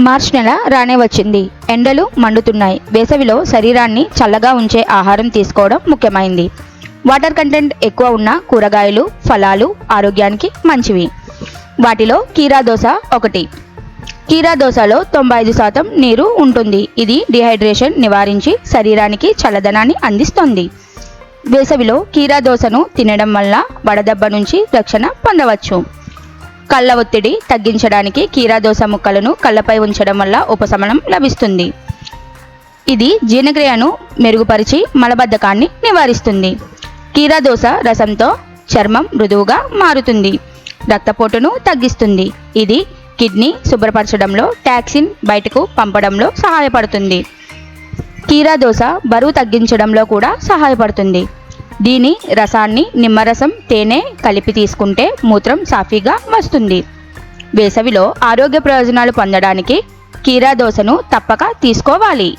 March నెల రానే వచ్చింది. ఎండలు మండుతున్నాయి. వేసవిలో శరీరాన్ని చల్లగా ఉంచే ఆహారం తీసుకోవడం ముఖ్యమైంది. వాటర్ కంటెంట్ ఎక్కువ ఉన్న కూరగాయలు ఫలాలు ఆరోగ్యానికి మంచివి. వాటిలో కీరా దోశ ఒకటి. కీరా దోశలో తొంభై ఐదు శాతం నీరు ఉంటుంది. ఇది డిహైడ్రేషన్ నివారించి శరీరానికి చల్లదనాన్ని అందిస్తుంది. వేసవిలో కీరా దోశను తినడం వల్ల వడదెబ్బ నుంచి రక్షణ పొందవచ్చు. కళ్ళ ఒత్తిడి తగ్గించడానికి కీరాదోస ముక్కలను కళ్ళపై ఉంచడం వల్ల ఉపశమనం లభిస్తుంది. ఇది జీర్ణక్రియను మెరుగుపరిచి మలబద్ధకాన్ని నివారిస్తుంది. కీరాదోస రసంతో చర్మం మృదువుగా మారుతుంది. రక్తపోటును తగ్గిస్తుంది. ఇది కిడ్నీ శుభ్రపరచడంలో టాక్సిన్ బయటకు పంపడంలో సహాయపడుతుంది. కీరా దోశ బరువు తగ్గించడంలో కూడా సహాయపడుతుంది. దీని రసాన్ని నిమ్మరసం తేనె కలిపి తీసుకుంటే మూత్రం సాఫీగా వస్తుంది. వేసవిలో ఆరోగ్య ప్రయోజనాలు పొందడానికి కీరా దోసను తప్పక తీసుకోవాలి.